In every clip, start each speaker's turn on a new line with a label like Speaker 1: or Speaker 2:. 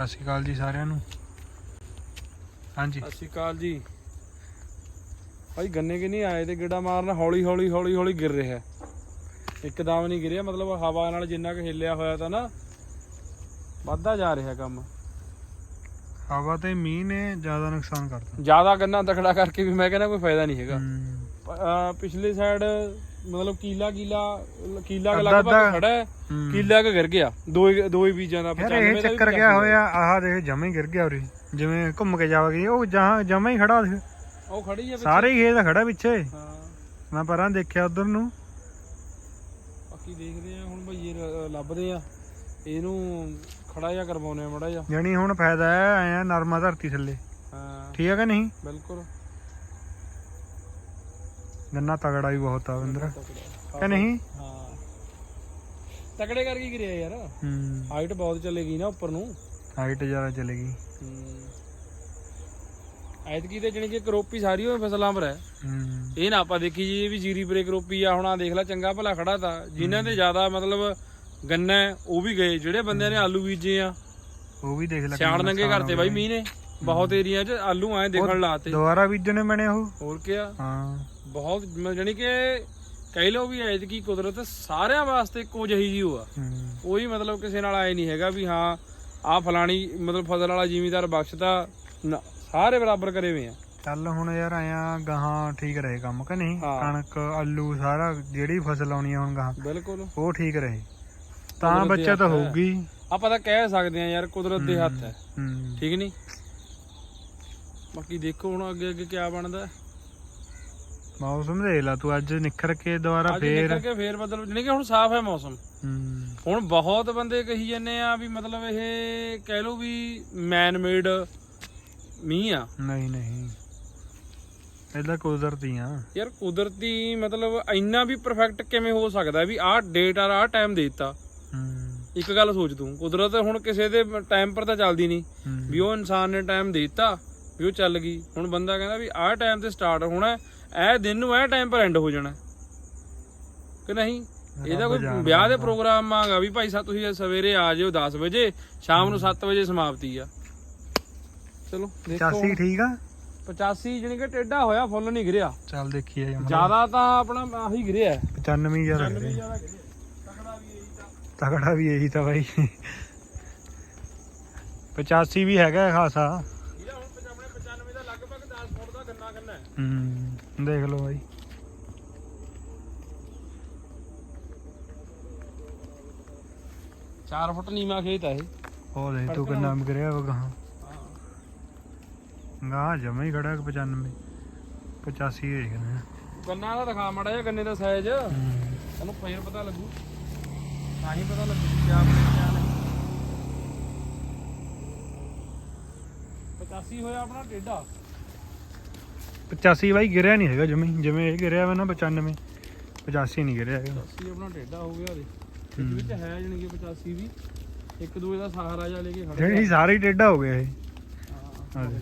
Speaker 1: ਸਤਿ ਸ਼੍ਰੀ ਅਕਾਲ ਜੀ ਸਾਰਿਆਂ ਨੂੰ। ਹਾਂਜੀ।
Speaker 2: ਸਤਿ ਸ਼੍ਰੀ ਅਕਾਲ ਜੀ। ਭਾਈ ਗੰਨੇ ਕਿ ਨਹੀਂ ਆਏ ਤੇ ਗਿੱਡਾ ਮਾਰਨਾ ਹੌਲੀ ਹੌਲੀ ਹੌਲੀ ਹੌਲੀ ਗਿਰ ਰਿਹਾ। ਇੱਕਦਮ ਨਹੀਂ ਗਿਰਿਆ ਮਤਲਬ ਹਵਾ ਨਾਲ ਜਿੰਨਾ ਕੁ ਹਿੱਲਿਆ ਹੋਇਆ ਤਾਂ ਨਾ ਵੱਧਦਾ ਜਾ ਰਿਹਾ ਕੰਮ।
Speaker 1: ਹਵਾ ਤੇ ਮੀਂਹ ਨੇ ਜ਼ਿਆਦਾ ਨੁਕਸਾਨ ਕਰਤਾ।
Speaker 2: ਜ਼ਿਆਦਾ ਗੰਨਾ ਤਕੜਾ ਕਰਕੇ ਵੀ ਮੈਂ ਕਹਿੰਦਾ ਕੋਈ ਫਾਇਦਾ ਨਹੀਂ ਹੈਗਾ। ਪਿਛਲੀ ਸਾਈਡ ਮਤਲਬ ਕੀਲਾ ਕੀਲਾ ਕੀਲਾ ਕੁ ਲਗਭਗ। ਖੜਾ ਹੈ। ਕੀਲਾ ਕ ਗਿਰ ਗਿਆ। ਦੋ ਦੋ ਹੀ ਬੀਜਾਂ ਦਾ
Speaker 1: ਯਾਰ
Speaker 2: 95
Speaker 1: ਇਹ
Speaker 2: ਦਾ ਵੀ
Speaker 1: ਚੱਕਰ ਗਿਆ
Speaker 2: 85
Speaker 1: ਹੋਇਆ? ਆਹ ਦੇਖ ਜਮਾ ਹੀ ਗਿਰ ਗਿਆ ਉਰੇ। ਜਿਵੇਂ ਘੁੰਮ ਕੇ ਜਾਵਾਂਗੇ ਉਹ ਜਹਾਂ ਜਮਾ ਹੀ ਖੜਾ
Speaker 2: ਉਹ ਖੜੀ ਹੈ ਵਿੱਚ
Speaker 1: ਸਾਰੇ ਹੀ ਖੇਤ ਖੜਾ ਪਿੱਛੇ।
Speaker 2: ਹਾਂ।
Speaker 1: ਮੈਂ ਪਰਾਂ ਦੇਖਿਆ ਉਧਰ ਨੂੰ।
Speaker 2: ਬਾਕੀ ਦੇਖਦੇ ਆ ਹੁਣ ਭਈਏ ਲ- ਲੱਭਦੇ ਆ ਇਹਨੂੰ ਖੜਾ ਜਿਹਾ ਕਰਵਾਉਨੇ ਆ ਮੜਾ ਜਿਹਾ।
Speaker 1: ਜਾਣੀ ਹੁਣ ਫਾਇਦਾ ਹੈ ਆਇਆ ਨਰਮਾ ਧਰਤੀ ਥੱਲੇ।
Speaker 2: ਹਾਂ।
Speaker 1: ਠੀਕ ਹੈ ਕਿ ਨਹੀਂ?
Speaker 2: ਬਿਲਕੁਲ।
Speaker 1: ਗੰਨਾ ਤਗੜਾ ਵੀ ਬਹੁਤ ਆ
Speaker 2: ਤਕੜਾ।
Speaker 1: ਕਿ ਨਹੀਂ?
Speaker 2: ਹਾਂ। ਤਕੜੇ ਕਰਕੇ ਗਿਰਿਆ ਯਾਰ।
Speaker 1: ਹੂੰ।
Speaker 2: ਹਾਈਟ ਬਹੁਤ ਚਲੇਗੀ ਨਾ ਉੱਪਰ ਨੂੰ।
Speaker 1: ਹਾਈਟ ਜ਼ਿਆਦਾ ਚਲੇਗੀ।
Speaker 2: ਐਤਕੀ ਤੇ ਜਣੀ ਕਿ ਕਰੋਪੀ ਸਾਰੀ ਉਹ ਫਸਲਾਂ ਪਰ ਹੈ।
Speaker 1: ਹੂੰ।
Speaker 2: ਇਹ ਨਾ ਆਪਾਂ ਦੇਖੀ ਜੀ ਇਹ ਵੀ ਜੀਰੀ ਬਰੇ ਕਰੋਪੀ ਆ ਹੁਣ ਆ ਦੇਖ ਲੈ ਚੰਗਾ ਭਲਾ ਖੜਾ ਤਾ। ਜਿਨ੍ਹਾਂ ਤੇ ਜ਼ਿਆਦਾ ਮਤਲਬ ਗੰਨਾ ਹੈ, ਉਹ ਵੀ ਗਏ। ਜਿਹੜੇ ਬੰਦਿਆਂ ਨੇ ਆਲੂ ਬੀਜੇ ਆ।
Speaker 1: ਉਹ ਵੀ ਦੇਖ ਲੈ
Speaker 2: ਸਿਆਣ ਨੰਗੇ ਕਰਤੇ ਬਾਈ ਮੀਂਹ ਨੇ। ਬਹੁਤ ਏਰੀਆ 'ਚ ਆਲੂ ਐ ਦੇਖਣ ਲਾਤੇ।
Speaker 1: ਦੁਬਾਰਾ ਬੀਜਣੇ ਬਣੇ ਉਹ?
Speaker 2: ਹੋਰ ਕਿਆ?
Speaker 1: ਹਾਂ।
Speaker 2: ਬਹੁਤ ਜਾਨੀ ਕਿ ਕਹਿ ਲਓ ਵੀ ਐਤਕੀ ਕੁਦਰਤ ਸਾਰਿਆਂ ਵਾਸਤੇ ਇੱਕੋ ਜਿਹੀ ਜੀ ਹੋਆ
Speaker 1: ਹੂੰ।
Speaker 2: ਕੋਈ ਮਤਲਬ ਕਿਸੇ ਨਾਲ ਆਏ ਨਹੀਂ ਹੈਗਾ ਵੀ ਹਾਂ ਆ ਫਲਾਣੀ ਮਤਲਬ ਫਸਲ ਵਾਲਾ ਜ਼ਿਮੀਦਾਰ ਬਖਸ਼ਦਾ ਨਾ, ਸਾਰੇ ਬਰਾਬਰ ਕਰੇ ਹੋਏ ਆ।
Speaker 1: ਚੱਲ ਹੁਣ ਯਾਰ ਆਇਆ ਗਾਹਾਂ ਠੀਕ ਰਹੇ ਕੰਮ ਕਿ ਨਹੀਂ?
Speaker 2: ਹਾਂ।
Speaker 1: ਕਣਕ ਆਲੂ ਸਾਰਾ ਜਿਹੜੀ ਫਸਲ ਆਉਣੀ ਆ ਹੁਣ ਗਾਹਾਂ
Speaker 2: ਬਿਲਕੁਲ।
Speaker 1: ਉਹ ਠੀਕ ਰਹੇ। ਤਾਂ
Speaker 2: ਕੁਦਰਤ ਦੇ
Speaker 1: ਬੱਚਾ ਤਾਂ
Speaker 2: ਹੱਥ ਹੈ।
Speaker 1: ਹੋਊਗੀ।
Speaker 2: ਆਪਾਂ ਤਾਂ ਕਹਿ ਸਕਦੇ ਆ ਯਾਰ ਕੁਦਰਤ ਦੇ ਹੱਥ ਹੈ।
Speaker 1: ਹੂੰ।
Speaker 2: ਠੀਕ ਨਹੀਂ ਬਾਕੀ ਦੇਖੋ ਹੁਣ ਅੱਗੇ ਅੱਗੇ ਕੀ ਬਣਦਾ।
Speaker 1: ਮੌਸਮ ਦੇਖ ਲਾ ਤੂੰ ਅੱਜ ਨਿਖਰ ਕੇ ਦੁਬਾਰਾ
Speaker 2: ਅੱਜ
Speaker 1: ਫੇਰ
Speaker 2: ਨਿਕਲ ਕੇ ਫੇਰ ਬਦਲ ਜਾਨੀ ਕਿ ਹੁਣ ਸਾਫ਼ ਹੈ ਮੌਸਮ।
Speaker 1: ਹੂੰ।
Speaker 2: ਹੁਣ ਬਹੁਤ ਬੰਦੇ ਕਹੀ ਜਾਂਦੇ ਆ ਵੀ ਮਤਲਬ ਇਹ ਕਹਿ ਲਓ ਵੀ ਮੈਨ ਮੇਡ ਮੀਂਹ ਆ।
Speaker 1: ਨਹੀਂ ਨਹੀਂ। ਇਹਦਾ ਕੁਦਰਤੀ ਆ।
Speaker 2: ਯਾਰ ਕੁਦਰਤੀ ਮਤਲਬ ਇੰਨਾ ਵੀ ਪਰਫੈਕਟ ਕਿਵੇਂ ਹੋ ਸਕਦਾ ਵੀ ਆਹ ਡੇਟ ਆ ਆਹ ਟਾਈਮ ਦੇ ਦਿੱਤਾ।
Speaker 1: ਹੂੰ।
Speaker 2: ਇੱਕ ਗੱਲ ਸੋਚ ਤੂੰ ਕੁਦਰਤ ਹੁਣ ਕਿਸੇ ਦੇ ਟਾਈਮ ਪਰ ਤਾਂ ਚੱਲਦੀ ਨਹੀਂ।
Speaker 1: ਹੂੰ।
Speaker 2: ਵੀ ਉਹ ਇਨਸਾਨ ਨੇ ਟਾਈਮ ਦੇ ਦਿੱਤਾ। ਵੀ ਉਹ ਚੱਲ ਗਈ। ਹੁਣ ਬੰਦਾ ਕਹਿੰਦਾ ਵੀ ਆਹ ਟਾਈਮ ਤੇ ਸਟਾਰਟ ਹੋਣਾ ਇਹ ਦਿਨ ਨੂੰ ਇਹ ਟਾਈਮ ਪਰ ਐਂਡ ਹੋ ਜਾਣਾ ਕਿ ਨਹੀਂ? ਇਹਦਾ ਕੋਈ ਵਿਆਹ ਦੇ ਪ੍ਰੋਗਰਾਮ ਆਗਾ ਵੀ ਭਾਈ ਸਾਹਿਬ ਤੁਸੀਂ ਸਵੇਰੇ ਆ ਜਿਓ 10 ਵਜੇ ਸ਼ਾਮ ਨੂੰ 7 ਵਜੇ ਸਮਾਪਤੀ ਆ। ਚਲੋ ਦੇਖੋ
Speaker 1: 85 ਠੀਕ ਆ?
Speaker 2: 85 ਜਣੀ ਕਿ ਟੇਢਾ ਹੋਇਆ ਫੁੱਲ ਨਹੀਂ ਗਿਰਿਆ।
Speaker 1: ਚੱਲ ਦੇਖੀਏ
Speaker 2: ਜ਼ਿਆਦਾ ਤਾਂ ਆਪਣਾ ਆਹੀ ਗਿਰਿਆ।
Speaker 1: 95 ਯਾਰ
Speaker 2: 95 ਜ਼ਿਆਦਾ ਗਿਰਿਆ। ਤਕੜਾ ਵੀ ਇਹੀ ਤਾਂ।
Speaker 1: ਤਗੜਾ ਵੀ ਇਹੀ ਤਾਂ ਬਾਈ। 85 ਵੀ ਹੈਗਾ ਖਾਸਾ
Speaker 2: ਇਹਦਾ ਹੁਣ ਪਚ- ਆਪਣੇ 95 ਦਾ ਲਗਭਗ 10 ਫੁੱਟ ਦਾ ਗੰਨਾ ਗੰਨਾ ਹੈ
Speaker 1: ਹੂੰ ਦੇਖ ਲਓ ਬਾਈ
Speaker 2: ਚਾਰ ਫੁੱਟ ਨੀਵਾ ਖੇਤ ਆ ਇਹ
Speaker 1: ਉਹ ਦੇ ਤੂੰ ਕਿੰਨਾ ਕਰਿਆ ਵਾ ਗਾਹਾਂ ਗਾਹ ਜਮਾ ਹੀ ਖੜਾ 95 85 ਦੇਖ ਲੈ
Speaker 2: ਗੰਨਾ ਦਾ ਦਿਖਾ ਮੜਾ ਜਿਹਾ ਗੰਨੇ ਦਾ ਸਾਈਜ਼ ਤੈਨੂੰ ਫੇਰ ਪਤਾ ਲੱਗੂ ਤਾਂ ਹੀ ਪਤਾ ਲੱਗੂ ਕਿ ਕਿਆ ਬਣੇ ਕਿਆ ਨਹੀਂ 85 ਹੋਇਆ ਆਪਣਾ ਟੇਢਾ
Speaker 1: 85 ਬਾਈ ਗਿਰਿਆ ਨਹੀਂ ਹੈਗਾ ਜਮੀ ਜਿਵੇਂ ਇਹ ਗਿਰਿਆ ਵਾ ਨਾ 95 85 ਨਹੀਂ ਗਿਰਿਆ ਹੈਗਾ
Speaker 2: 85 ਆਪਣਾ ਟੇਢਾ ਹੋ ਗਿਆ ਉਹਦੇ ਇਸ ਵਿੱਚ ਹੈ ਜਣੀ ਕਿ 85 ਵੀ ਇੱਕ ਦੂਏ ਦਾ ਸਹਾਰਾ ਜਾ ਲੈ ਕੇ ਖੜੇ
Speaker 1: ਜਿਹੜੀ ਸਾਰੇ ਹੀ ਟੇਢਾ ਹੋ ਗਿਆ ਇਹ
Speaker 2: ਹਾਂ
Speaker 1: ਆ ਦੇ।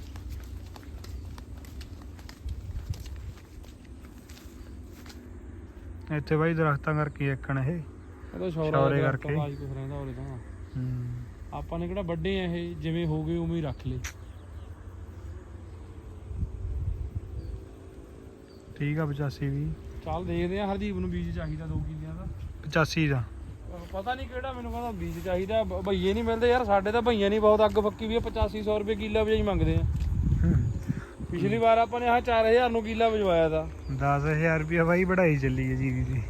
Speaker 1: ਇੱਥੇ ਬਾਈ ਦਰਖਤਾਂ ਕਰਕੇ ਇੱਕਣ ਇਹ
Speaker 2: ਉਹਦਾ ਸ਼ੌਰਾ
Speaker 1: ਸ਼ੌਰੇ
Speaker 2: ਦਾ
Speaker 1: ਕਰਕੇ।
Speaker 2: ਆਵਾਜ਼ ਕੁਛ ਰਹਿੰਦਾ ਉਹਦੇ ਤਾਂ
Speaker 1: ਹੂੰ
Speaker 2: ਆਪਾਂ ਨੇ ਕਿਹੜਾ ਵੱਡੇ ਆ ਇਹ ਜਿਵੇਂ ਹੋ ਗਏ ਉਵੇਂ ਹੀ ਰੱਖ ਲਏ
Speaker 1: ਠੀਕ ਆ 85 ਵੀ
Speaker 2: ਚੱਲ ਦੇਖਦੇ ਆ ਹਰਦੀਪ ਨੂੰ ਬੀਜ ਚਾਹੀਦਾ 2 ਕਿੱਲਿਆਂ ਦਾ।
Speaker 1: 85 ਦਾ।
Speaker 2: ਪਤਾ ਨਹੀਂ ਕਿਹੜਾ ਮੈਨੂੰ ਕਹਿੰਦਾ ਬੀਜ ਚਾਹੀਦਾ ਬ- ਭਈਏ ਨਹੀਂ ਮਿਲਦੇ ਯਾਰ ਸਾਡੇ ਤਾਂ ਭਈਆਂ ਨਹੀਂ ਬਹੁਤ ਅੱਗ ਫੱਕੀ ਵੀ ਆ 8500 ਰੁਪਏ ਕਿੱਲਾ ਵਜਾਈ ਮੰਗਦੇ ਆ। ਪਿਛਲੀ ਵਾਰ ਆਪਾਂ ਨੇ ਆਹ 4000 ਨੂੰ ਕਿੱਲਾ ਵਜਵਾਇਆ ਦਾ
Speaker 1: 10000 ਰੁਪਇਆ ਬਾਈ ਬੜਾਈ ਚੱਲੀ ਹੈ ਜੀਰੀ ਦੀ।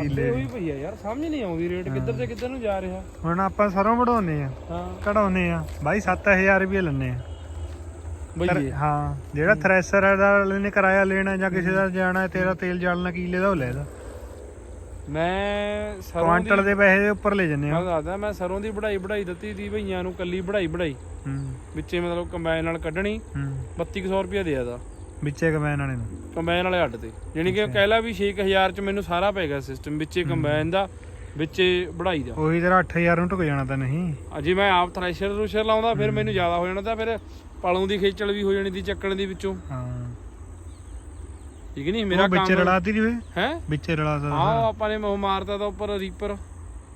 Speaker 2: ਅੱਗੇ ਹੋਈ ਪਈ ਆ ਯਾਰ ਸਮਝ ਨਹੀਂ ਆਉਂਦੀ ਰੇਟ ਕਿੱਧਰ ਤੇ ਕਿੱਧਰ ਨੂੰ ਜਾ ਰਿਹਾ।
Speaker 1: ਹੁਣ ਆਪਾਂ ਸਰੋਂ ਵਢਾਉਨੇ ਆ
Speaker 2: ਹਾਂ।
Speaker 1: ਕਢਾਉਨੇ ਆ ਬਾਈ 7000 ਰੁਪਏ ਲੈਣੇ ਆ। ਪਰ-
Speaker 2: ਭਈਏ
Speaker 1: ਹਾਂ ਜਿਹੜਾ ਥ੍ਰੈਸ਼ਰ ਦਾ ਲੈਣੇ ਕਿਰਾਇਆ ਲੈਣਾ ਜਾਂ ਕਿਸੇ ਦਾ ਜਾਣਾ ਹੈ, ਤੇਰਾ ਤੇਲ ਜਾਲਣਾ ਕੀਲੇ ਦਾ ਉਹ ਲੈਦਾ।
Speaker 2: ਮੈਂ ਸਰੋਂ ਦੀ
Speaker 1: ਕੁਆਂਟਲ ਦੇ ਪੈਸੇ ਦੇ ਉੱਪਰ ਲੈ ਜੰਨੇ ਆ।
Speaker 2: ਮੈਂ ਦੱਸਦਾ ਮੈਂ ਸਰੋਂ ਦੀ ਵਢਾਈ ਵਢਾਈ ਦਿੱਤੀ ਦੀ ਭਈਆਂ ਨੂੰ ਕੱਲੀ ਵਢਾਈ ਵਢਾਈ
Speaker 1: ਹੂੰ।
Speaker 2: ਵਿੱਚੇ ਮਤਲਬ ਕੰਬਾਈਨ ਨਾਲ ਕੱਢਣੀ
Speaker 1: ਹੂੰ।
Speaker 2: 3200 ਰੁਪਏ ਦਾ
Speaker 1: ਵਿੱਚੇ ਕਮੈਨ ਵਾਲੇ ਨੂੰ।
Speaker 2: ਕੰਬਾਈਨ ਵਾਲੇ ਅੱਡ ਤੇ। ਯਾਨੀ ਕਿ ਕਹਿ ਲਾ ਵੀ 6000 ਚ ਮੈਨੂੰ ਸਾਰਾ ਪੈ ਗਿਆ ਸਿਸਟਮ ਵਿੱਚੇ ਕੰਬਾਈਨ ਦਾ। ਵਿੱਚੇ ਵਢਾਈ ਦਾ।
Speaker 1: ਉਹੀ ਤੇਰਾ 8000 ਨੂੰ ਟੁਕ ਜਾਣਾ ਤਾਂ ਨਹੀਂ।
Speaker 2: ਅਜੇ ਮੈਂ ਆਪ ਥ੍ਰੈਸ਼ਰ ਥਰੂਸ਼ਰ ਲਾਉਂਦਾ ਫਿਰ ਮੈਨੂੰ ਜ਼ਿਆਦਾ ਹੋ ਜਾਣਾ ਤਾਂ ਫਿਰ ਪਲੋਂ ਦੀ ਖੇਚਲ ਵੀ ਹੋ ਜਾਣੀ ਦੀ ਚੱਕਣ ਦੀ ਵਿੱਚੋਂ।
Speaker 1: ਹਾਂ।
Speaker 2: ਠੀਕ ਨਹੀਂ? ਮੇਰਾ
Speaker 1: ਉਹ ਵਿੱਚੇ
Speaker 2: ਕੰਮ
Speaker 1: ਰਲਾਤੀ ਦੀ ਵੇ
Speaker 2: ਹੈ?
Speaker 1: ਵਿੱਚੇ ਰਲਾਤਾ
Speaker 2: ਆਹ ਆਪਾਂ ਨੇ ਮੋਹ ਮਾਰਤਾ ਤਾਂ ਉੱਪਰ ਰੀਪਰ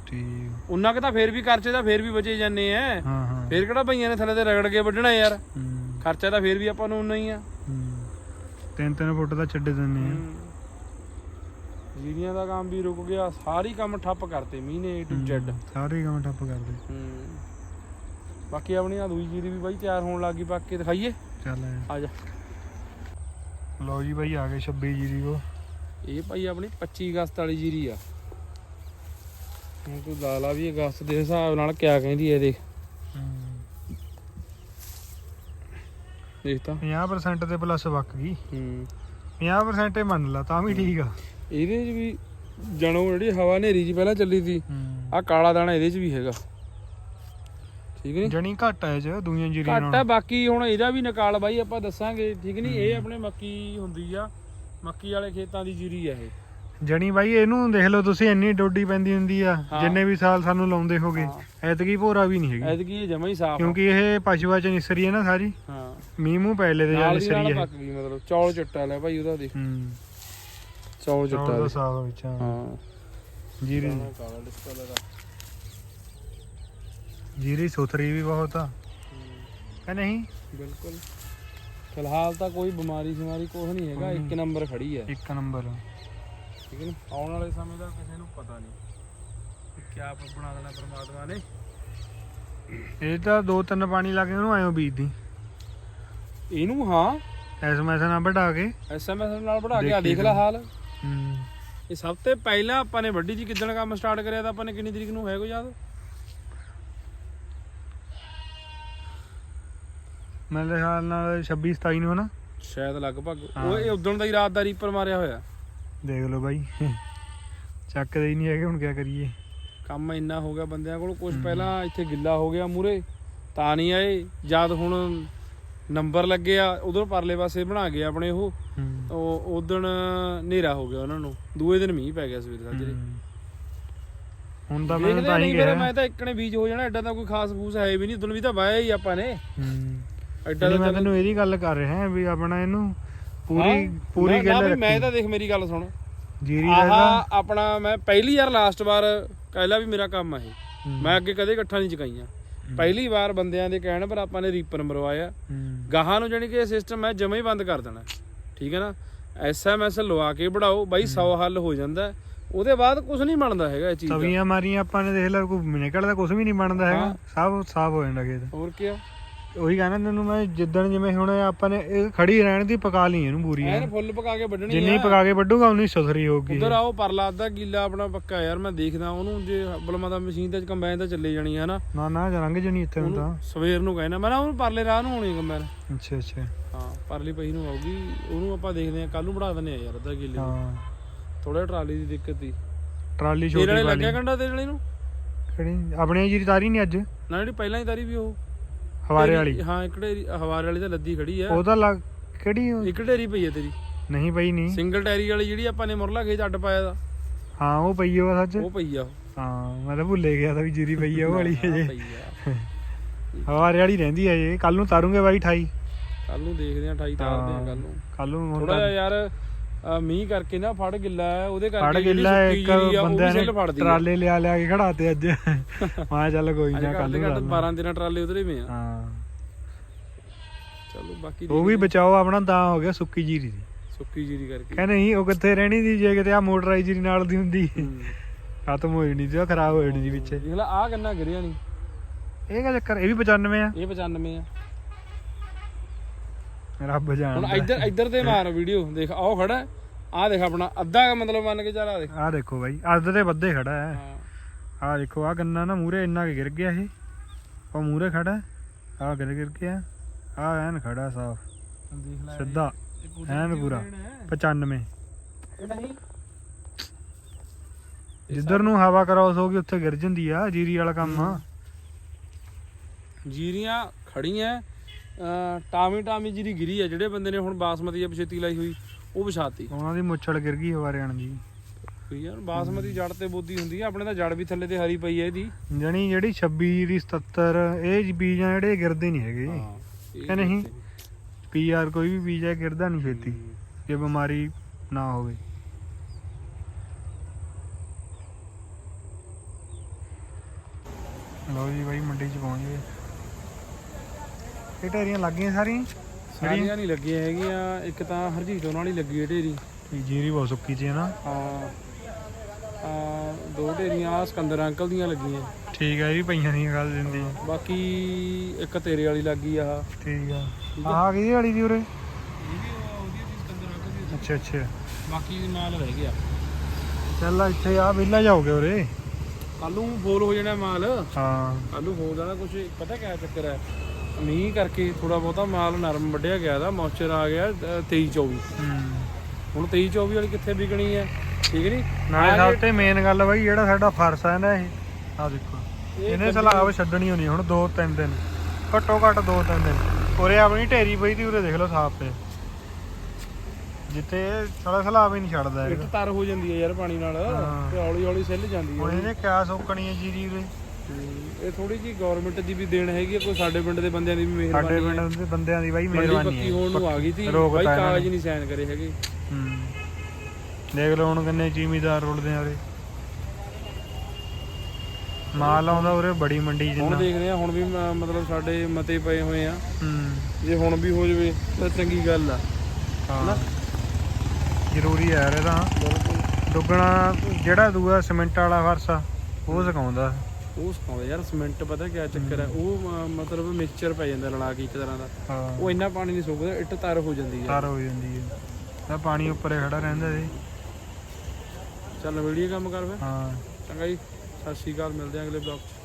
Speaker 1: ਠੀਕ।
Speaker 2: ਉਹਨਾਂ ਕਿ ਤਾਂ ਫੇਰ ਵੀ ਖਰਚੇ ਤਾਂ ਫੇਰ ਵੀ ਬਚੇ ਜਾਂਦੇ ਆ
Speaker 1: ਹਾਂ ਹਾਂ।
Speaker 2: ਫੇਰ ਕਿਹੜਾ ਭਈਆਂ ਨੇ ਥੱਲੇ ਤੇ ਰਗੜ ਕੇ ਵੱਢਣਾ ਯਾਰ।
Speaker 1: ਹੂੰ,
Speaker 2: ਖਰਚਾ ਤਾਂ ਫੇਰ ਵੀ ਆਪਾਂ ਨੂੰ ਉਨਾ ਹੀ ਆ।
Speaker 1: ਹੂੰ। ਤਿੰਨ ਤਿੰਨ ਫੁੱਟ ਦਾ ਛੱਡੇ ਦਿੰਦੇ ਆ।
Speaker 2: ਜੀਰੀਆਂ ਦਾ ਕੰਮ ਵੀ ਰੁਕ ਗਿਆ ਸਾਰੀ ਕੰਮ ਠੱਪ ਕਰਤੇ ਮੀਂਹ ਨੇ A to Z
Speaker 1: ਸਾਰੇ ਕੰਮ ਠੱਪ ਕਰਦੇ।
Speaker 2: ਹੂੰ। ਬਾਕੀ ਆਪਣੀ ਆ ਦੂਜੀ ਜੀਰੀ ਵੀ ਬਾਈ ਤਿਆਰ ਹੋਣ ਲੱਗੀ ਪੱਕ ਕੇ ਦਿਖਾਈਏ।
Speaker 1: ਚੱਲ
Speaker 2: ਆ ਜਾ।
Speaker 1: ਲਓ ਜੀ ਬਾਈ ਆ ਗਏ 26 ਜੀਰੀ ਕੋ
Speaker 2: ਇਹ ਭਾਈ ਆਪਣੀ 25 ਅਗਸਤ ਵਾਲੀ ਜੀਰੀ ਆ। ਹੁਣ ਤੂੰ ਲਾ ਲਾ ਵੀ ਅਗਸਤ ਦੇ ਹਿਸਾਬ ਨਾਲ ਕਿਆ ਕਹਿੰਦੀ ਐ ਦੇਖ। ਦੇਖ ਤਾਂ।
Speaker 1: 50% ਤੇ ਪਲੱਸ ਵਕ ਗਈ।
Speaker 2: ਹੂੰ।
Speaker 1: 50% ਹੀ ਮੰਨ ਲਾ ਤਾਂ ਵੀ ਠੀਕ ਆ।
Speaker 2: ਇਹਦੇ 'ਚ ਵੀ ਜਣੋ ਜਿਹੜੀ ਹਵਾ ਹਨੇਰੀ ਜੀ ਪਹਿਲਾਂ ਚੱਲੀ ਸੀ
Speaker 1: ਹੂੰ।
Speaker 2: ਆ ਕਾਲਾ ਦਾਣਾ ਇਹਦੇ 'ਚ ਵੀ ਹੈਗਾ। ਠੀਕ ਨਹੀਂ?
Speaker 1: ਜਣੀ ਘੱਟ ਆ ਇਹ ਚ ਦੂਈਆਂ ਜੀਰੀਆਂ
Speaker 2: ਘੱਟ
Speaker 1: ਨਾਲੋਂ।
Speaker 2: ਬਾਕੀ ਹੁਣ ਇਹਦਾ ਵੀ ਨਿਕਾਲ ਬਾਈ ਆਪਾਂ ਦੱਸਾਂਗੇ ਠੀਕ ਨਹੀਂ? ਇਹ ਆਪਣੇ ਮੱਕੀ ਹੁੰਦੀ ਆ ਮੱਕੀ ਵਾਲੇ ਖੇਤਾਂ ਦੀ ਜੀਰੀ ਆ ਇਹ।
Speaker 1: ਜਣੀ ਬਾਈ ਇਹਨੂੰ ਦੇਖ ਲਓ ਤੁਸੀਂ ਇੰਨੀ ਡੋਡੀ ਪੈਂਦੀ ਹੁੰਦੀ ਆ
Speaker 2: ਹਾਂ।
Speaker 1: ਜਿੰਨੇ ਵੀ ਸਾਲ ਸਾਨੂੰ ਲਾਉਂਦੇ ਹੋਗੇ
Speaker 2: ਹਾਂ।
Speaker 1: ਐਤਕੀ ਭੋਰਾ ਵੀ ਨਹੀਂ ਹੈਗੀ।
Speaker 2: ਐਤਕੀ ਇਹ ਜਮਾ ਹੀ ਸਾਫ਼
Speaker 1: ਕਿਉਂਕਿ ਇਹ ਪਸ਼ੂਆਂ ਚ ਨਿਸਰੀ ਹੈ ਨਾ ਸਾਰੀ
Speaker 2: ਹਾਂ।
Speaker 1: ਮੀਂਹ ਮੂੰਹ ਪੈ ਜਾਂ
Speaker 2: ਨਾਲ
Speaker 1: ਨਿਸਰੀ ਹੈ
Speaker 2: ਪੱਕ ਗਈ ਮਤਲਬ ਚੌਲ ਚਿੱਟਾ ਲੈ ਭਾਈ ਉਹਦਾ ਦੇਖ।
Speaker 1: ਹੂੰ।
Speaker 2: ਚੌਲ
Speaker 1: ਚੌਲ
Speaker 2: ਚਿੱਟਾ
Speaker 1: ਦਾ
Speaker 2: ਦੇ।
Speaker 1: ਵਿੱਚ ਹਾਂ।
Speaker 2: ਹਾਂ।
Speaker 1: ਜੀਰੀ।
Speaker 2: ਕਾਲਾ ਦਾ
Speaker 1: ਜੀਰੀ ਸੁਥਰੀ ਵੀ ਬਹੁਤ ਆ। ਕਿ ਨਹੀਂ?
Speaker 2: ਬਿਲਕੁਲ। ਫਿਲਹਾਲ ਤਾਂ ਕੋਈ ਬਿਮਾਰੀ ਸ਼ਿਮਾਰੀ ਕੁਛ ਨਹੀਂ ਹੈਗਾ ਇੱਕ ਨੰਬਰ ਖੜੀ ਹੈ।
Speaker 1: ਇੱਕ ਨੰਬਰ।
Speaker 2: ਠੀਕ ਹੈ ਨਾ? ਆਉਣ ਵਾਲੇ ਸਮੇਂ ਦਾ ਕਿਸੇ ਨੂੰ ਪਤਾ ਨਹੀਂ ਕਿ ਕਿਆ ਬਣਾ ਦੇਣਾ ਪ੍ਰਮਾਤਮਾ ਨੇ।
Speaker 1: ਇਹ ਤਾਂ ਦੋ ਤਿੰਨ ਪਾਣੀ ਲਾ ਕੇ ਉਹਨੂੰ ਆਇਓ ਬੀਜਦੀ
Speaker 2: ਇਹਨੂੰ ਹਾਂ।
Speaker 1: ਐਸ ਮੈਸ ਨਾਲ ਵਢਾ ਕੇ।
Speaker 2: ਐਸਐਮਐਸ ਨਾਲ ਬਣਾ ਕੇ ਆ
Speaker 1: ਦੇਖੀ
Speaker 2: ਦੇਖ ਲੈ ਹਾਲ।
Speaker 1: ਹੂੰ।
Speaker 2: ਇਹ ਸਭ ਤੋਂ ਪਹਿਲਾਂ ਆਪਾਂ ਨੇ ਵੱਡੀ ਜੀ ਕਿੱਦਣ ਕੰਮ ਸਟਾਰਟ ਕਰਿਆ ਤਾਂ ਆਪਾਂ ਨੇ ਕਿੰਨੀ ਤਰੀਕ ਨੂੰ ਹੈ ਕੋਈ ਯਾਦ?
Speaker 1: ਮੇਰੇ ਖਿਆਲ ਨਾਲ 26 27 ਨੂੰ ਹਨਾ
Speaker 2: ਸ਼ਾਇਦ ਲਗਭਗ। ਉਹ ਇਹ ਉਦੋਂ ਦਾ ਹੀ ਰਾਤ ਦਾ ਰੀਪਰ ਮਾਰਿਆ ਹੋਇਆ।
Speaker 1: ਦੇਖ ਲਓ ਬਾਈ। ਚੱਕਦੇ ਹੀ ਨਹੀਂ ਹੈਗੇ ਹੁਣ ਕੀ ਕਰੀਏ?
Speaker 2: ਕੰਮ ਇੰਨਾ ਹੋ ਗਿਆ ਬੰਦਿਆਂ ਕੋਲ। ਕੁਝ ਪਹਿਲਾਂ ਇੱਥੇ ਗਿੱਲਾ ਹੋ ਗਿਆ ਮੂਰੇ ਤਾਂ ਨਹੀਂ ਆਏ। ਜਦ ਹੁਣ ਨੰਬਰ ਲੱਗੇ ਆ ਉਧਰ ਪਰਲੇ ਪਾਸੇ ਬਣਾ ਗਏ ਆਪਣੇ ਉਹ। ਉਹ ਉਦਣ ਹਨੇਰਾ ਹੋ ਗਿਆ ਉਹਨਾਂ ਨੂੰ। ਦੂਏ ਦਿਨ ਮੀਂਹ ਪੈ ਗਿਆ ਸਵੇਰ ਸਾਜਰੇ।
Speaker 1: ਹੁਣ ਤਾਂ ਮੈਂ ਤਾਂ ਹੀ ਗਿਆ
Speaker 2: ਮੈਂ ਤਾਂ ਇੱਕਣੇ ਬੀਜ ਹੋ ਜਾਣਾ ਐਡਾ ਤਾਂ ਕੋਈ ਖਾਸ ਫੂਸ ਹੈ ਵੀ ਨਹੀਂ ਉਦੋਂ ਵੀ ਤਾਂ ਵਾਇਆ ਹੀ ਆਪਾਂ ਨੇ। ਐਡਾ ਤਾਂ
Speaker 1: ਮੈਂ ਤੈਨੂੰ ਇਹਦੀ ਗੱਲ ਕਰ ਰਿਹਾ ਹਾਂ ਵੀ ਆਪਣਾ ਇਹਨੂੰ ਪੂਰੀ ਪੂਰੀ ਗੱਲ
Speaker 2: ਵੀ ਮੈਂ
Speaker 1: ਰੱਖੀ
Speaker 2: ਤਾਂ ਦੇਖ ਮੇਰੀ ਗੱਲ ਸੁਣ।
Speaker 1: ਜੀਰੀ ਦਾ
Speaker 2: ਆਹ ਆਪਣਾ ਮੈਂ ਪਹਿਲੀ ਵਾਰ ਲਾਸਟ ਵਾਰ ਕਹਿਲਾ ਵੀ ਮੇਰਾ ਕੰਮ ਆ ਇਹ। ਮੈਂ ਅੱਗੇ ਕਦੇ ਇਕੱਠਾ ਨਹੀਂ ਚਕਾਈਆਂ। ਪਹਿਲੀ ਵਾਰ ਬੰਦਿਆਂ ਦੇ ਕਹਿਣ ਪਰ ਆਪਾਂ ਨੇ ਰੀਪਰ ਮਰਵਾਇਆ। ਗਾਹਾਂ ਨੂੰ ਜਾਣੀ ਕਿ ਇਹ ਸਿਸਟਮ ਹੈ ਜਮਾ ਹੀ ਬੰਦ ਕਰ ਦੇਣਾ। ਠੀਕ ਹੈ ਨਾ? ਐਸਐਮਐਸ ਲਵਾ ਕੇ ਬੜਾਓ ਬਾਈ 100 ਹੱਲ ਹੋ ਜਾਂਦਾ। ਉਹਦੇ ਬਾਅਦ ਕੁਝ ਨਹੀਂ ਬਣਦਾ ਹੈਗਾ ਇਹ ਚੀਜ਼ ਦਾ।
Speaker 1: ਤਵੀਆਂ ਮਾਰੀਆਂ ਆਪਾਂ ਨੇ ਦੇਖ ਲਾ ਕੋਈ ਨਿਕਲਦਾ ਕੁਝ ਵੀ ਨਹੀਂ ਬਣਦਾ ਹੈਗਾ। ਸਭ ਸਾਫ਼ ਹੋ ਜਾਂਦਾ ਖੇਤ।
Speaker 2: ਹੋਰ ਕੀ
Speaker 1: ਉਹੀ ਕਹਿੰਦਾ ਤੈਨੂੰ ਮੈਂ ਜਿੱਦਣ ਜਿਵੇਂ ਹੁਣ ਆਪਾਂ ਨੇ ਇਹ ਖੜੀ ਰਹਿਣ ਦੀ ਪਕਾ ਲਈ ਇਹਨੂੰ ਪੂਰੀ ਐਨ।
Speaker 2: ਐਨ। ਫੁੱਲ ਪਕਾ ਕੇ ਵੱਢਣੀ
Speaker 1: ਜਿੰਨੀ
Speaker 2: ਆ।
Speaker 1: ਪਕਾ ਕੇ ਵੱਢੂਗਾ ਉਨੀ ਸੁਥਰੀ ਹੋਊਗੀ।
Speaker 2: ਉਧਰ ਆਓ ਪਰਲਾ ਅੱਧਾ ਕਿੱਲਾ ਆਪਣਾ ਪੱਕਾ ਯਾਰ ਮੈਂ ਦੇਖਦਾ ਉਹਨੂੰ ਜੇ ਬਲਮਾ ਦਾ ਮਸ਼ੀਨ ਤੇ ਕੰਬਾਈਨ ਤਾਂ ਚੱਲੇ ਜਾਣੀ ਹੈ ਨਾ
Speaker 1: ਨਾ ਨਾ ਰੰਗ ਜਣੀ ਇੱਥੇ ਨੂੰ ਤਾਂ।
Speaker 2: ਉਹਨੂੰ ਸਵੇਰ ਨੂੰ ਕਹਿਣਾ ਮੈਂ ਨਾ ਉਹਨੂੰ ਪਰਲੇ ਰਾਹ ਨੂੰ ਹੋਣੀ ਕੰਬਾਈਨ।
Speaker 1: ਅੱਛਾ ਅੱਛਾ।
Speaker 2: ਹਾਂ ਪਰਲੀ ਪਈ ਨੂੰ ਆਊਗੀ ਉਹਨੂੰ ਆਪਾਂ ਦੇਖਦੇ ਹਾਂ ਕੱਲ ਨੂੰ ਬਣਾ ਦਿੰਦੇ ਆ ਯਾਰ ਅੱਧਾ ਕਿੱਲੇ।
Speaker 1: ਹਾਂ।
Speaker 2: ਥੋੜਾ ਟਰਾਲੀ ਦੀ ਦਿੱਕਤ ਸੀ।
Speaker 1: ਟਰਾਲੀ
Speaker 2: ਤੇਰੇ
Speaker 1: ਛੋਟੀ
Speaker 2: ਵਾਲੇ ਲੱਗਿਆ ਕੰਡਾ ਤੇਰੇ ਵਾਲੇ ਨੂੰ?
Speaker 1: ਕਿਹੜੀ? ਆਪਣੀ ਜੀਰੀ ਤਾਰੀ ਨਹੀਂ ਅੱਜ?
Speaker 2: ਨਾ ਜਿਹੜੀ ਪਹਿਲਾਂ ਹੀ ਤਾਰੀ ਵੀ ਉਹ।
Speaker 1: ਹਵਾਰੇ ਵਾਲੀ।
Speaker 2: ਹਾਂ ਇੱਕ ਢੇਰੀ ਹਵਾਰੇ ਵਾਲੀ ਤਾਂ ਲੱਦੀ ਖੜੀ ਆ।
Speaker 1: ਉਹ ਤਾਂ ਲੱਗ ਕਿਹੜੀ ਉਹ?
Speaker 2: ਇੱਕ ਢੇਰੀ ਪਈ ਆ ਤੇਰੀ।
Speaker 1: ਨਹੀਂ ਪਈ ਨਹੀਂ
Speaker 2: ਸਿੰਗਲ ਟਾਇਰੀ ਵਾਲੀ ਜਿਹੜੀ ਆਪਾਂ ਨੇ ਮੁਰਲਾ ਖੇਤ ਅੱਡ ਪਾਇਆ ਦਾ।
Speaker 1: ਹਾਂ ਉਹ ਪਈ ਉਹ ਸੱਚ।
Speaker 2: ਉਹ ਪਈ ਆ ਉਹ।
Speaker 1: ਹਾਂ ਮੈਂ ਤਾਂ ਭੁੱਲੇ ਗਿਆ ਤਾਂ ਵੀ ਜੀਰੀ ਪਈ ਆ ਉਹ ਵਾਲੀ
Speaker 2: ਹਾਂ,
Speaker 1: ਹਜੇ।
Speaker 2: ਪਈ ਆ।
Speaker 1: ਹਵਾਰੇ ਵਾਲੀ ਰਹਿੰਦੀ ਹੈ ਇਹ। ਕੱਲ ਨੂੰ ਤਾਰੂਗੇ ਬਾਈ 28
Speaker 2: ਕੱਲ ਨੂੰ ਦੇਖਦੇ ਆ 28 ਤਾਰਦੇ ਆ ਕੱਲ ਨੂੰ।
Speaker 1: ਕੱਲ ਨੂੰ ਹੁਣ
Speaker 2: ਥੋੜਾ ਜਿਹਾ ਯਾਰ ਮੀਂਹ ਕਰਕੇ ਨਾ ਫੜ ਗਿੱਲਾ ਹੈ ਉਹਦੇ
Speaker 1: ਫੜ
Speaker 2: ਕਰਕੇ ਜਿਹੜੀ
Speaker 1: ਗਿੱਲਾ ਇੱਕ ਬੰਦਿਆਂ ਨੇ ਟਰਾਲੇ ਲਿਆ ਲਿਆ ਕੇ ਖੜਾਤੇ ਅੱਜ। ਮੈਂ ਚੱਲ ਕੋਈ ਨਾ
Speaker 2: ਕੱਲ
Speaker 1: ਨੂੰ
Speaker 2: ਘੱਟ
Speaker 1: ਲਾ ਲਾਂ।
Speaker 2: 12 13 ਟਰਾਲੇ ਉਧਰੇ ਵੀ ਆ।
Speaker 1: ਹਾਂ।
Speaker 2: ਚਲੋ ਬਾਕੀ
Speaker 1: ਉਹ ਵੀ ਬਚਾਓ ਆਪਣਾ ਤਾਂ ਹੋ ਗਿਆ ਸੁੱਕੀ ਜੀਰੀ। ਦੀ
Speaker 2: ਸੁੱਕੀ ਜੀਰੀ ਕਰਕੇ।
Speaker 1: ਕਹਿੰਦੇ ਨਹੀਂ ਉਹ ਕਿੱਥੇ ਰਹਿਣੀ ਦੀ ਜੇ ਕਿਤੇ ਆ ਮੋਟਰਾਈ ਜੀਰੀ ਨਾਲ ਦੀ ਹੁੰਦੀ। ਖਤਮ ਹੋ ਜਣੀ ਉਹ ਖਰਾਬ ਹੋ ਜਣੀ ਸੀ ਵਿੱਚ
Speaker 2: ਦੇਖ ਲੈ ਆ ਗੰਨਾ ਗਿਰਿਆ ਨਹੀਂ
Speaker 1: ਇਹ ਕਾ ਚੱਕਰ ਇਹ ਵੀ 95 ਆ।
Speaker 2: ਇਹ 95 ਆ।
Speaker 1: ਰੱਬ
Speaker 2: ਹੁਣ
Speaker 1: ਜਾਣਦਾ
Speaker 2: ਇੱਧਰ ਇੱਧਰ ਤੇ ਮਾਰ ਵੀਡੀਓ ਦੇਖ ਆਹ ਖੜਾ ਆ ਦੇਖ ਆਪਣਾ ਅੱਧਾ ਕੁ ਮਤਲਬ ਮੰਨ ਕੇ ਚੱਲ ਆ ਦੇਖ।
Speaker 1: ਆਹ ਦੇਖੋ ਬਾਈ ਅੱਧ ਦੇ ਵੱਧੇ ਖੜਾ ਹੈ।
Speaker 2: ਹਾਂ।
Speaker 1: ਆਹ ਦੇਖੋ ਆ ਗੰਨਾ ਨਾ ਮੂਰੇ ਇੰਨਾ ਕੁ ਗਿਰ ਗਿਆ ਇਹ ਉਹ ਮੂਰੇ ਖੜਾ ਆ ਗਿਰ ਗਿਰ ਗਿਆ। ਆ ਐਨ ਖੜਾ ਸਾਫ਼।
Speaker 2: ਦੇਖ ਲੈ
Speaker 1: ਸਿੱਧਾ। ਐਨ ਪੂਰਾ। 95
Speaker 2: ਇਹ ਨਹੀਂ।
Speaker 1: ਜਿੱਧਰ ਨੂੰ ਹਵਾ ਕਰਾਉਸ ਹੋਗੀ ਉੱਥੇ ਗਿਰ ਜਾਂਦੀ ਆ ਜੀਰੀ ਵਾਲਾ ਕੰਮ ਆ।
Speaker 2: ਜੀਰੀਆਂ ਖੜੀਆਂ ਅਹ ਟਾਮੀ ਟਾਮੀ ਜੀਰੀ ਗਿਰੀ ਆ ਜਿਹੜੇ ਬੰਦੇ ਨੇ ਹੁਣ ਬਾਸਮਤੀ ਜਾਂ ਪਛੇਤੀ ਲਾਈ ਹੋਈ ਉਹ ਵਿਛਾਤੀ।
Speaker 1: ਉਹਨਾਂ ਦੀ ਮੁੱਛੜ ਗਿਰ ਗਈ ਹਵਾਰਿਆਂ ਦੀ।
Speaker 2: ਕੋਈ ਯਾਰ ਬਾਸਮਤੀ ਜੜ ਤੇ ਬੋਦੀ ਹੁੰਦੀ ਆ ਆਪਣੇ ਤਾਂ ਜੜ ਵੀ ਥੱਲੇ ਤੇ ਹਰੀ ਪਈ ਆ ਇਹਦੀ।
Speaker 1: ਜਣੀ ਜਿਹੜੀ 26 ਦੀ 77 ਇਹ ਬੀਜ ਆ ਜਿਹੜੇ ਗਿਰਦੇ ਨਹੀਂ ਹੈਗੇ।
Speaker 2: ਇਹ
Speaker 1: ਕਿ ਨਹੀਂ? ਪੀਆਰ ਕੋਈ ਵੀ ਬੀਜ ਹੈ ਗਿਰਦਾ ਨਹੀਂ ਛੇਤੀ ਜੇ ਬਿਮਾਰੀ ਨਾ ਹੋਵੇ। ਲਓ ਜੀ ਬਾਈ ਮੰਡੀ 'ਚ ਪਹੁੰਚ ਗਏ। ਇਹ ਢੇਰੀਆਂ ਲੱਗੀਆਂ ਸਾਰੀਆਂ?
Speaker 2: ਸਾਰੀਆਂ ਨਹੀਂ ਲੱਗੀਆਂ ਹੈਗੀਆਂ ਇੱਕ ਤਾਂ ਹਰਜੀਤ ਉਹਨਾਂ ਵਾਲੀ ਲੱਗੀ ਹੈ ਢੇਰੀ।
Speaker 1: ਇਹ ਜੀਰੀ ਬਹੁਤ ਸੁੱਕੀ ਜੀ ਹੈ ਨਾ।
Speaker 2: ਹਾਂ ਆ ਦੋ ਢੇਰੀਆਂ ਆ ਸਿਕੰਦਰ ਅੰਕਲ ਦੀਆਂ ਲੱਗੀਆਂ।
Speaker 1: ਠੀਕ ਆ ਇਹ ਵੀ ਪਈਆਂ ਨਹੀਂ ਗੱਲ ਦਿੰਦੀ
Speaker 2: ਬਾਕੀ ਇੱਕ ਤੇਰੇ ਵਾਲੀ ਲੱਗੀ ਆ
Speaker 1: ਠੀਕ ਆ। ਆਹ ਕਿਹਦੀ ਵਾਲੀ ਦੀ ਉਰੇ? ਅੱਛਾ ਅੱਛਾ।
Speaker 2: ਬਾਕੀ ਮਾਲ ਰਹਿ ਗਿਆ।
Speaker 1: ਚੱਲ ਇੱਥੇ ਆ ਵਿਹਲਾ ਜਾਓਗੇ ਉਰੇ।
Speaker 2: ਕੱਲ ਨੂੰ ਫੋਲ ਹੋ ਜਾਣਾ ਮਾਲ।
Speaker 1: ਹਾਂ।
Speaker 2: ਕੱਲ ਨੂੰ ਹੋ ਜਾਣਾ ਕੁਝ ਪਤਾ ਕਿਆ ਚੱਕਰ ਹੈ? ਮੀਂਹ ਕਰਕੇ ਥੋੜਾ ਬਹੁਤਾ ਮਾਲ ਨਰਮ ਵੱਢਿਆ ਗਿਆ ਦਾ ਮੌਇਸਚਰ ਆ ਗਿਆ 23 24
Speaker 1: ਹੂੰ।
Speaker 2: ਹੁਣ 23 24 ਵਾਲੀ ਕਿੱਥੇ ਵਿਕਣੀ ਹੈ? ਠੀਕ ਨਹੀਂ?
Speaker 1: ਨਾਲੇ ਸਭ ਤੇ ਮੇਨ ਗੱਲ ਬਾਈ ਜਿਹੜਾ ਸਾਡਾ ਫਰਸ ਹੈ ਨਾ ਇਹ ਆ ਦੇਖੋ। ਇਹਨੇ ਸਲਾਬ ਛੱਡਣੀ ਹੋਣੀ ਹੁਣ 2-3 ਦਿਨ। ਘੱਟੋ ਘੱਟ 2-3 ਦਿਨ। ਉਰੇ ਆਪਣੀ ਢੇਰੀ ਪਈ ਤੀ ਉਰੇ ਦੇਖ ਲਓ ਸਾਫ਼ ਤੇ। ਜਿੱਥੇ ਸਾਲਾ ਸਲਾਬ ਹੀ ਨਹੀਂ ਛੱਡਦਾ
Speaker 2: ਇੱਟ
Speaker 1: ਹੈਗਾ।
Speaker 2: ਤਰ ਹੋ ਜਾਂਦੀ ਹੈ ਯਾਰ ਪਾਣੀ ਨਾਲ। ਤੇ ਹੌਲੀ ਹੌਲੀ ਸਿੱਲ ਜਾਂਦੀ
Speaker 1: ਹੁਣ
Speaker 2: ਹੈ
Speaker 1: ਇਹਨੇ ਕਿਆ ਸੋਕਣੀ ਹੈ ਜੀਰੀ ਉਰੇ?
Speaker 2: ਇਹ ਥੋੜੀ ਜੀ ਗਵਰਨਮੈਂਟ ਦੀ ਵੀ ਦੇਣ ਹੈਗੀ ਕੋਈ ਸਾਡੇ ਪਿੰਡ ਦੇ ਬੰਦਿਆਂ ਦੀ ਵੀ
Speaker 1: ਸਾਡੇ
Speaker 2: ਮਿਹਰਬਾਨੀ ਹੈ।
Speaker 1: ਪਿੰਡ ਦੇ ਬੰਦਿਆਂ ਦੀ ਬਾਈ ਮਿਹਰਬਾਨੀ
Speaker 2: ਪੱਕੀ ਹੋਣ ਨੂੰ ਆ ਗਈ ਸੀ ਬਾਈ ਕਾਗਜ਼। ਨਹੀਂ ਸਾਈਨ ਕਰੇ ਹੈਗੇ।
Speaker 1: ਹੂੰ ਦੇਖ ਲਓ ਹੁਣ ਕਿੰਨੇ ਜ਼ਿਮੀਦਾਰ ਰੁਲਦੇ ਆ ਉਰੇ। ਮਾਲ ਆਉਂਦਾ ਉਰੇ ਬੜੀ ਮੰਡੀ
Speaker 2: ਹੁਣ
Speaker 1: ਜਿੰਨਾ
Speaker 2: ਦੇਖਦੇ ਆ ਹੁਣ ਵੀ ਮਤਲਬ ਸਾਡੇ ਮਤੇ ਪਏ ਹੋਏ ਆ।
Speaker 1: ਹੂੰ।
Speaker 2: ਜੇ ਹੁਣ ਵੀ ਹੋ ਜਵੇ ਤਾਂ ਚੰਗੀ ਗੱਲ ਆ।
Speaker 1: ਹਾਂ। ਜ਼ਰੂਰੀ ਹੈ ਯਾਰ ਇਹਦਾ ਦੁੱਗਣਾ ਜਿਹੜਾ ਦੂਆ ਸਿਮੈਂਟ ਵਾਲਾ ਫਰਸ ਆ ਉਹ ਸਿਖਾਉਂਦਾ।
Speaker 2: ਉਹ ਸਿਖਾਉਂਦੇ ਯਾਰ ਸਿਮੈਂਟ ਪਤਾ ਕਿਆ ਚੱਕਰ ਹੈ? ਉਹ ਮ- ਮਤਲਬ ਮਿਕਸਚਰ ਪੈ ਜਾਂਦਾ ਰਲਾ ਕੇ ਇੱਕ ਤਰ੍ਹਾਂ ਦਾ।
Speaker 1: ਹਾਂ।
Speaker 2: ਉਹ ਇੰਨਾ ਪਾਣੀ ਨਹੀਂ ਸੁੱਕਦਾ ਇੱਟ ਤਰ ਹੋ ਜਾਂਦੀ ਹੈ।
Speaker 1: ਤਾਰ ਹੋ ਜਾਂਦੀ ਹੈ। ਤਾਂ ਪਾਣੀ ਉੱਪਰ ਹੀ ਖੜਾ ਰਹਿੰਦਾ ਜੀ
Speaker 2: ਚੱਲ ਵੀਡੀਓ ਕੰਮ ਕਰ ਫਿਰ।
Speaker 1: ਹਾਂ।
Speaker 2: ਚੰਗਾ ਜੀ ਸਤਿ ਸ਼੍ਰੀ ਅਕਾਲ ਮਿਲਦੇ ਆਂ ਅਗਲੇ ਬਲੌਗ 'ਚ।